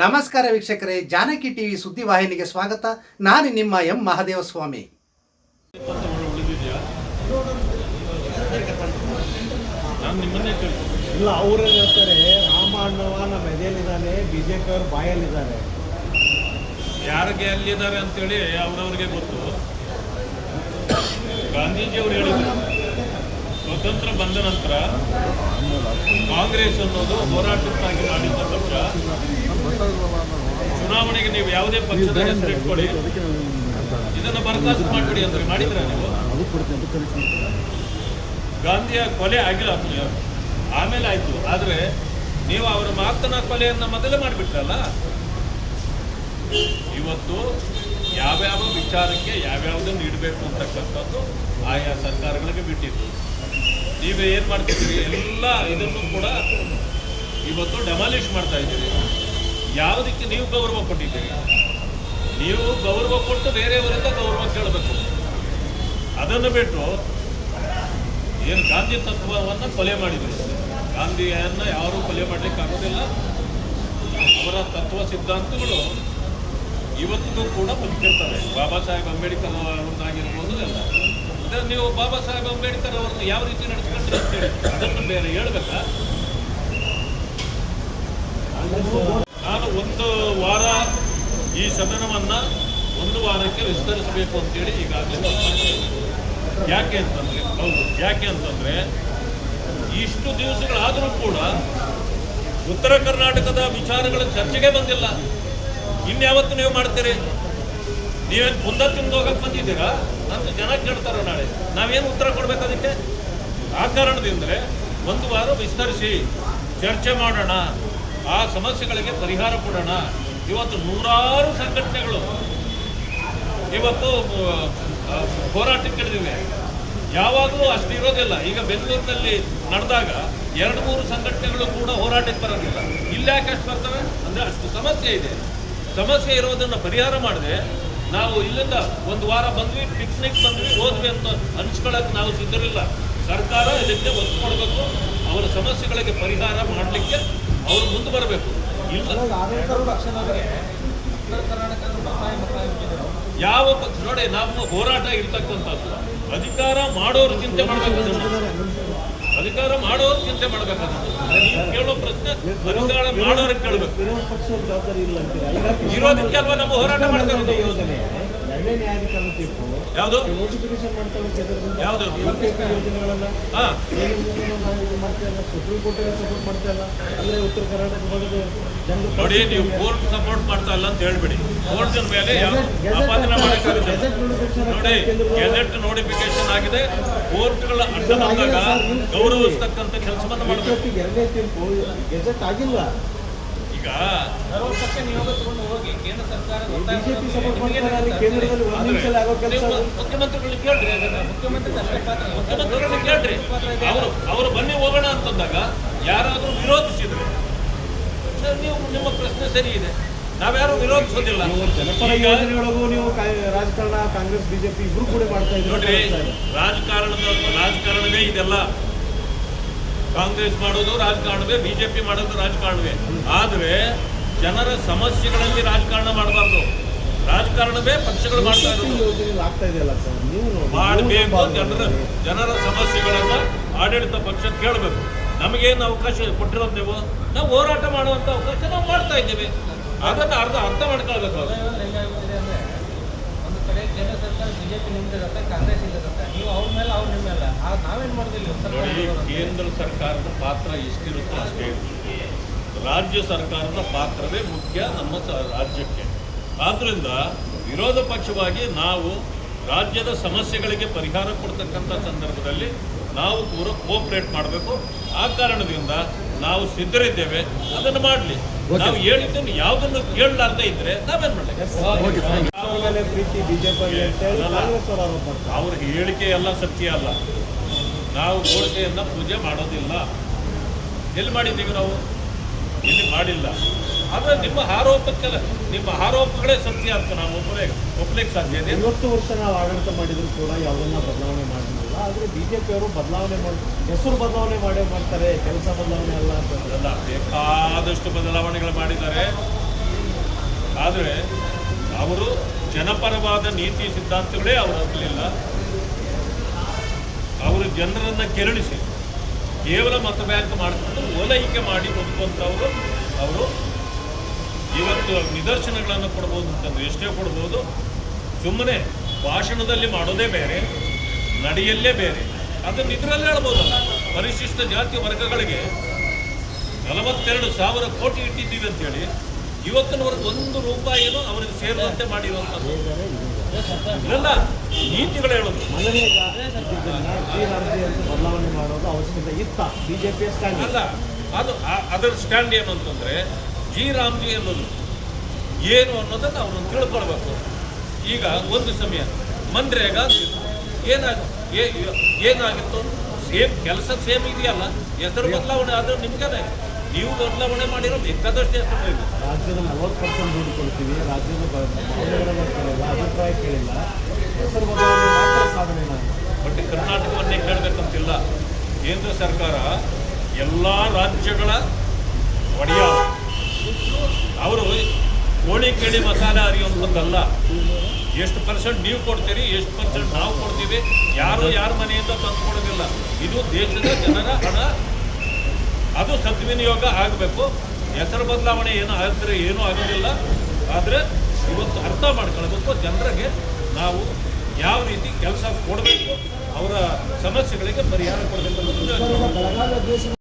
ನಮಸ್ಕಾರ ವೀಕ್ಷಕರೇ ಜಾನಕಿ ಟಿವಿ ಸುದ್ದಿವಾಹಿನಿಗೆ ಸ್ವಾಗತ. ನಾನು ನಿಮ್ಮ ಎಂ. ಮಹಾದೇವ ಸ್ವಾಮಿ ನಾನು ನಿಮ್ಮನ್ನೇ ಕೇಳ್ತೀನಿ. ಇಲ್ಲ ಅವರು ಹೇಳ್ತಾರೆ ರಾಮ ಅಣ್ಣವ ನಮ್ಮ ಎದೆಯಲ್ಲಿದ್ದಾನೆ ಬಿಜೆಪಿ ಅವ್ರ ಬಾಯಲ್ಲಿದ್ದಾರೆ ಯಾರಿಗೆ ಅಲ್ಲಿದ್ದಾರೆ ಅಂತೇಳಿ ಅವ್ರವ್ರಿಗೆ ಗೊತ್ತು. ಗಾಂಧೀಜಿಯವರು ಹೇಳಿದ್ರು. ಸ್ವತಂತ್ರ ಬಂದ ನಂತರ ಕಾಂಗ್ರೆಸ್ ಅನ್ನೋದು ಹೋರಾಟಕ್ಕಾಗಿ ಮಾಡಿದ್ದ ಪಕ್ಷ. ಚುನಾವಣೆಗೆ ನೀವು ಯಾವುದೇ ಪಕ್ಷದ ಹೆಸರು ಇಟ್ಕೊಳ್ಳಿ. ಇದನ್ನ ಬರಖಾಸ್ತು ಮಾಡ್ಬಿಡಿ ಅಂದ್ರೆ ಮಾಡಿದ್ರ ನೀವು? ಗಾಂಧಿಯ ಕೊಲೆ ಆಗಿಲ್ಲ. ಆಮೇಲೆ ಆಯ್ತು. ಆದ್ರೆ ನೀವು ಅವರ ಮಾತನ ಕೊಲೆಯನ್ನ ಮೊದಲೇ ಮಾಡಿಬಿಟ್ರಲ್ಲ? ಇವತ್ತು ಯಾವ್ಯಾವ ವಿಚಾರಕ್ಕೆ ಯಾವ್ಯಾವುದನ್ನು ನೀಡಬೇಕು ಅಂತಕ್ಕಂಥದ್ದು ಆಯಾ ಸರ್ಕಾರಗಳಿಗೆ ಬಿಟ್ಟಿದ್ದು ನೀವು ಏನು ಮಾಡ್ತಿದ್ದೀರಿ? ಎಲ್ಲ ಇದನ್ನು ಕೂಡ ಇವತ್ತು ಡೆಮಾಲಿಷ್ ಮಾಡ್ತಾ ಇದ್ದೀರಿ. ಯಾವುದಕ್ಕೆ ನೀವು ಗೌರವ ಕೊಟ್ಟಿದ್ದೀರಿ? ನೀವು ಗೌರವ ಕೊಟ್ಟು ಬೇರೆಯವರಿಂದ ಗೌರವ ಕೇಳಬೇಕು. ಅದನ್ನು ಬಿಟ್ಟು ಏನು ಗಾಂಧಿ ತತ್ವವನ್ನು ಕೊಲೆ ಮಾಡಿದ್ರು. ಗಾಂಧಿಯನ್ನು ಯಾರೂ ಕೊಲೆ ಮಾಡಲಿಕ್ಕೆ ಆಗೋದಿಲ್ಲ. ಅವರ ತತ್ವ ಸಿದ್ಧಾಂತಗಳು ಇವತ್ತಿಗೂ ಕೂಡ ಬದುಕಿರ್ತವೆ ಬಾಬಾ ಸಾಹೇಬ್ ಅಂಬೇಡ್ಕರ್ ಅವ್ರದ್ದಾಗಿರ್ಬೋದು ಎಲ್ಲ ನೀವು ಬಾಬಾ ಸಾಹೇಬ್ ಅಂಬೇಡ್ಕರ್ ಅವ್ರನ್ನ ಯಾವ ರೀತಿ ನಡೆಸ್ಕೊಂಡ್ರಿ ಅಂತೇಳಿ ಅದನ್ನು ಬೇರೆ ಹೇಳ್ಬೇಕಾ? ನಾನು ಒಂದು ವಾರ ಈ ಸದನವನ್ನ ಒಂದು ವಾರಕ್ಕೆ ವಿಸ್ತರಿಸಬೇಕು ಅಂತೇಳಿ ಈಗಾಗಲೇ. ಯಾಕೆ ಅಂತಂದ್ರೆ, ಹೌದು, ಯಾಕೆ ಅಂತಂದ್ರೆ ಇಷ್ಟು ದಿವಸಗಳಾದರೂ ಕೂಡ ಉತ್ತರ ಕರ್ನಾಟಕದ ವಿಚಾರಗಳ ಚರ್ಚೆಗೆ ಬಂದಿಲ್ಲ. ಇನ್ಯಾವತ್ತು ನೀವು ಮಾಡ್ತೀರಿ? ನೀವೇನು ಮುಂದೆ ತಿಂದು ಹೋಗಕ್ಕೆ ಬಂದಿದ್ದೀರಾ? ಅಂತ ಜನ ಕೇಳ್ತಾರ ನಾಳೆ. ನಾವೇನು ಉತ್ತರ ಕೊಡ್ಬೇಕು ಅದಕ್ಕೆ? ಆ ಕಾರಣದಿಂದಲೇ ಒಂದು ವಾರ ವಿಸ್ತರಿಸಿ, ಚರ್ಚೆ ಮಾಡೋಣ, ಆ ಸಮಸ್ಯೆಗಳಿಗೆ ಪರಿಹಾರ ಕೊಡೋಣ. ಇವತ್ತು ನೂರಾರು ಸಂಘಟನೆಗಳು ಇವತ್ತು ಹೋರಾಟಕ್ಕೆ ಹೋರಾಟಕ್ಕಿಳಿದಿವೆ ಯಾವಾಗಲೂ ಅಷ್ಟು ಇರೋದಿಲ್ಲ. ಈಗ ಬೆಂಗಳೂರಿನಲ್ಲಿ ನಡೆದಾಗ ಎರಡು ಮೂರು ಸಂಘಟನೆಗಳು ಕೂಡ ಹೋರಾಟಕ್ಕೆ ಬರೋದಿಲ್ಲ. ಇಲ್ಲಿ ಯಾಕೆ ಅಷ್ಟು ಬರ್ತವೆ? ಅಂದರೆ ಅಷ್ಟು ಸಮಸ್ಯೆ ಇದೆ. ಸಮಸ್ಯೆ ಇರೋದನ್ನು ಪರಿಹಾರ ಮಾಡದೆ ನಾವು ಇಲ್ಲಿಂದ ಒಂದು ವಾರ ಬಂದ್ವಿ ಪಿಕ್ನಿಕ್ ಬಂದ್ವಿ, ಹೋದ್ವಿ ಅಂತ ಅನ್ಸ್ಕೊಳ್ಳೋಕೆ ನಾವು ಸಿದ್ಧರಿಲ್ಲ. ಸರ್ಕಾರ ಇದಕ್ಕೆ ಒತ್ತು ಕೊಡಬೇಕು, ಅವರ ಸಮಸ್ಯೆಗಳಿಗೆ ಪರಿಹಾರ ಮಾಡಲಿಕ್ಕೆ ಅವರು ಮುಂದೆ ಬರಬೇಕು. ಇಲ್ಲ. ಯಾವ ಪಕ್ಷ, ನೋಡಿ, ನಾವು ಹೋರಾಟ ಇರ್ತಕ್ಕಂಥದ್ದು, ಅಧಿಕಾರ ಮಾಡೋರು ಚಿಂತೆ ಮಾಡಬೇಕು. ಅಧಿಕಾರ ಮಾಡೋರು ಚಿಂತೆ ಮಾಡ್ಬೇಕು ನೀವು ಕೇಳೋ ಪ್ರಶ್ನೆ ಅಧಿಕಾರ ಮಾಡೋರಿಗೆ ಕೇಳಬೇಕು. ವಿರೋಧ ಜವಾಬ್ದಾರಿ ಇಲ್ಲ ಇರೋದಕ್ಕೆ ಅಲ್ವಾ ನಮ್ಮ ಹೋರಾಟ ಮಾಡ್ತಾ ಇರೋದು? ಯೋಜನೆ ಯಾವುದು? ಯಾವುದು? ನೋಡಿ ನೀವು ಕೋರ್ಟ್ ಸಪೋರ್ಟ್ ಮಾಡ್ತಾ ಇಲ್ಲ ಅಂತ ಹೇಳ್ಬಿಡಿ. ಕೋರ್ಟ್ ಮೇಲೆ ಆಪಾದನೆ ನೋಡಿ ಗೆಜೆಟ್ ನೋಟಿಫಿಕೇಶನ್ ಆಗಿದೆ. ಕೋರ್ಟ್ಗಳ ಅಡ್ಡ ಬಂದಾಗ ಗೌರವಿಸ್ತಕ್ಕಂಥ ಕೆಲಸವನ್ನು ಮಾಡಬೇಕು. ಗೆಜೆಟ್ ಆಗಿಲ್ಲ. ಈಗ ಸರ್ವಪಕ್ಷ ನಿಯೋಗ ತಗೊಂಡು ಹೋಗಿ ಕೇಂದ್ರ ಸರ್ಕಾರ ಬಿಜೆಪಿ ಸಪೋರ್ಟ್ ಮಾಡ್ತಾರೆ ಕೇಂದ್ರದಲ್ಲಿ ಒಂದು ನಿಮಿಷದಲ್ಲಿ ಆಗೋ ಕೆಲಸ ನೀವು ಮುಖ್ಯಮಂತ್ರಿಗಳು ಕೇಳ್ರಿ ಮುಖ್ಯಮಂತ್ರಿ ಮುಖ್ಯಮಂತ್ರಿಗಳನ್ನ ಕೇಳ್ರಿ. ಅವರು ಅವರು ಬನ್ನಿ ಹೋಗೋಣ ಅಂತಂದಾಗ ಯಾರಾದರೂ ವಿರೋಧಿಸಿದ್ರೆ. ಸರ್, ನೀವು ನಿಮ್ಮ ಪ್ರಶ್ನೆ ಸರಿ ಇದೆ. ನಾವ್ಯಾರು ವಿರೋಧಿಸೋದಿಲ್ಲ. ಜನಪರ ಯೋಜನೆಗಳಿಗೂ ನೀವು ರಾಜಕಾರಣ ಕಾಂಗ್ರೆಸ್ ಬಿಜೆಪಿ ಇಬ್ರು ಕೂಡ ಮಾಡ್ತಾ ನೋಡ್ರಿ ಇದ್ದಾರೆ. ರಾಜಕಾರಣದ ರಾಜಕಾರಣವೇ ಇದೆಲ್ಲ. ಕಾಂಗ್ರೆಸ್ ಮಾಡೋದು ರಾಜಕಾರಣವೇ ಬಿಜೆಪಿ ಮಾಡೋದು ರಾಜಕಾರಣವೇ. ಆದರೆ ಜನರ ಸಮಸ್ಯೆಗಳಲ್ಲಿ ರಾಜಕಾರಣ ಮಾಡಬಾರ್ದು. ರಾಜಕಾರಣವೇ ಪಕ್ಷಗಳು ಮಾಡ್ತಾ ಇರೋದು. ಮಾಡಬೇಕು ಜನರ ಜನರ ಸಮಸ್ಯೆಗಳನ್ನ ಆಡಳಿತ ಪಕ್ಷ ಕೇಳಬೇಕು. ನಮಗೇನು ಅವಕಾಶ ಕೊಟ್ಟಿರೋದು ನೀವು? ನಾವು ಹೋರಾಟ ಮಾಡುವಂತ ಅವಕಾಶ ನಾವು ಮಾಡ್ತಾ ಇದ್ದೇವೆ. ಅದನ್ನ ಅರ್ಧ ಅರ್ಥ ಮಾಡ್ಕೊಳ್ಬೇಕು ಒಂದು ಕಡೆ ಕೇಂದ್ರ ಸರ್ಕಾರ ಬಿಜೆಪಿ ನಿಮ್ದಿರತ್ತೆ ಕಾಂಗ್ರೆಸ್ ಇಲ್ಲಿರುತ್ತೆ ನೀವು ಅವ್ರ ಮೇಲೆ ಅವ್ರ ನಿಮ್ಮ ಮೇಲೆ ಆ ನಾವೇನ್ ಮಾಡೋದಿಲ್ಲ ಉತ್ತರ ನೋಡಿ ಕೇಂದ್ರ ಸರ್ಕಾರದ ಪಾತ್ರ ಎಷ್ಟಿರುತ್ತೋ ಅಷ್ಟೇ. ರಾಜ್ಯ ಸರ್ಕಾರದ ಪಾತ್ರವೇ ಮುಖ್ಯ ನಮ್ಮ ರಾಜ್ಯಕ್ಕೆ. ಆದ್ದರಿಂದ ವಿರೋಧ ಪಕ್ಷವಾಗಿ ನಾವು ರಾಜ್ಯದ ಸಮಸ್ಯೆಗಳಿಗೆ ಪರಿಹಾರ ಕೊಡ್ತಕ್ಕಂಥ ಸಂದರ್ಭದಲ್ಲಿ ನಾವು ಕೂಡ ಕೋಪರೇಟ್ ಮಾಡಬೇಕು. ಆ ಕಾರಣದಿಂದ ನಾವು ಸಿದ್ಧರಿದ್ದೇವೆ. ಅದನ್ನು ಮಾಡಲಿ. ನಾವು ಹೇಳಿದ್ದನ್ನು ಯಾವುದನ್ನು ಕೇಳಲಾರ್ದೇ ಇದ್ರೆ ನಾವೇನ್ ಮಾಡಲಿ? ಅವ್ರ ಹೇಳಿಕೆ ಎಲ್ಲ ಸತ್ಯ ಅಲ್ಲ. ನಾವು ಹೋಳಿಗೆಯನ್ನು ಪೂಜೆ ಮಾಡೋದಿಲ್ಲ. ಎಲ್ಲಿ ಮಾಡಿದ್ದೀವಿ ನಾವು? ಎಲ್ಲಿ ಮಾಡಿಲ್ಲ. ಆದರೆ ನಿಮ್ಮ ಆರೋಪಕ್ಕೆಲ್ಲ ನಿಮ್ಮ ಆರೋಪಗಳೇ ಸತ್ಯ ಅಂತ ನಾವು ಒಬ್ಬರೇ ಒಪ್ಲಿಕ್ಕೆ ಸಾಧ್ಯ ಇದೆ? ಐವತ್ತು ವರ್ಷ ನಾವು ಆಡಳಿತ ಮಾಡಿದ್ರು ಕೂಡ ಯಾವುದನ್ನ ಬದಲಾವಣೆ ಮಾಡಿರಲಿಲ್ಲ ಆದರೆ ಬಿ ಜೆ ಪಿಯವರು ಬದಲಾವಣೆ ಮಾಡಿ ಹೆಸರು ಬದಲಾವಣೆ ಮಾಡೇ ಮಾಡ್ತಾರೆ ಕೆಲಸ ಬದಲಾವಣೆ ಅಲ್ಲ ಅಂತ ಅದಲ್ಲ ಬೇಕಾದಷ್ಟು ಬದಲಾವಣೆಗಳು ಮಾಡಿದ್ದಾರೆ. ಆದರೆ ಅವರು ಜನಪರವಾದ ನೀತಿ ಸಿದ್ಧಾಂತಗಳೇ ಅವರು ಹೋಗಲಿಲ್ಲ ಜನರನ್ನು ಕೆರಳಿಸಿ ಕೇವಲ ಮತ ಬ್ಯಾಂಕ್ ಮಾಡಿಕೊಂಡು ಓಲೈಕೆ ಮಾಡಿ ಬದುಕುವಂಥವರು ಅವರು. ಇವತ್ತು ನಿದರ್ಶನಗಳನ್ನು ಕೊಡ್ಬೋದು ಅಂತಂದ್ರೆ ಎಷ್ಟೇ ಕೊಡ್ಬೋದು. ಸುಮ್ಮನೆ ಭಾಷಣದಲ್ಲಿ ಮಾಡೋದೇ ಬೇರೆ, ನಡೆಯಲ್ಲೇ ಬೇರೆ. ಅದನ್ನು ಇದರಲ್ಲೇ ಹೇಳ್ಬೋದಲ್ಲ ಪರಿಶಿಷ್ಟ ಜಾತಿ ವರ್ಗಗಳಿಗೆ ನಲವತ್ತೆರಡು ಸಾವಿರ ಕೋಟಿ ಇಟ್ಟಿದ್ದೀವಿ ಅಂತೇಳಿ ಇವತ್ತಿನವರೆಗೆ ಒಂದು ರೂಪಾಯಿನೂ ಅವರಿಗೆ ಸೇರುವಂತೆ ಮಾಡಿರುವಂಥದ್ದು. ಇವೆಲ್ಲ ನೀತಿಗಳು ಹೇಳೋದು. ಬದಲಾವಣೆ ಮಾಡೋದು ಅವಶ್ಯಕತೆ ಇತ್ತ ಬಿಜೆಪಿ ಸ್ಟ್ಯಾಂಡ್ ಅಲ್ಲ, ಅದು ಅದರ ಸ್ಟ್ಯಾಂಡ್ ಏನು ಅಂತಂದ್ರೆ ಜಿ ರಾಮ್ಜಿ ಅನ್ನೋದು ಏನು ಅನ್ನೋದನ್ನು ಅವ್ರನ್ನ ತಿಳ್ಕೊಳ್ಬೇಕು. ಈಗ ಒಂದು ಸಮಯ, ಮನ್ರೇಗಾ ಏನಾಗ ಏನಾಗಿತ್ತು? ಸೇಮ್ ಕೆಲಸ ಸೇಮ್ ಇದೆಯಲ್ಲ, ಹೆಸರು ಬದಲಾವಣೆ ಆದ್ರೆ ನಿಮ್ಗೇನೆ. ನೀವು ಬದಲಾವಣೆ ಮಾಡಿರೋ ಬೇಕಾದಷ್ಟು ಹೆಸರು ರಾಜ್ಯದ ನಲವತ್ತು ಪರ್ಸೆಂಟ್ ದುಡ್ಡು ಕೊಡ್ತೀವಿ, ರಾಜ್ಯದ ಕೇಂದ್ರ ಸರ್ಕಾರ ಎಲ್ಲ ರಾಜ್ಯಗಳ ಒಡೆಯ. ಅವರು ಕೋಳಿ ಕೇಳಿ ಮಸಾಲೆ ಅರಿಯುವಂಥದ್ದಲ್ಲ ಎಷ್ಟು ಪರ್ಸೆಂಟ್ ನೀವು ಕೊಡ್ತೀರಿ, ಎಷ್ಟು ಪರ್ಸೆಂಟ್ ನಾವು ಕೊಡ್ತೀವಿ, ಯಾರು ಯಾರ ಮನೆಯಿಂದ ತಂದು ಕೊಡೋದಿಲ್ಲ ಇದು ದೇಶದ ಜನರ ಹಣ. ಅದು ಸದ್ವಿನಿಯೋಗ ಆಗಬೇಕು. ಹೆಸರು ಬದಲಾವಣೆ ಏನು ಆದರೆ ಏನೂ ಆಗೋದಿಲ್ಲ. ಆದರೆ ಇವತ್ತು ಅರ್ಥ ಮಾಡ್ಕೊಳ್ಬೇಕು, ಜನರಿಗೆ ನಾವು ಯಾವ ರೀತಿ ಕೆಲಸ ಕೊಡಬೇಕು. ಅವರ ಸಮಸ್ಯೆಗಳಿಗೆ ಪರಿಹಾರ ಕೊಡಬೇಕು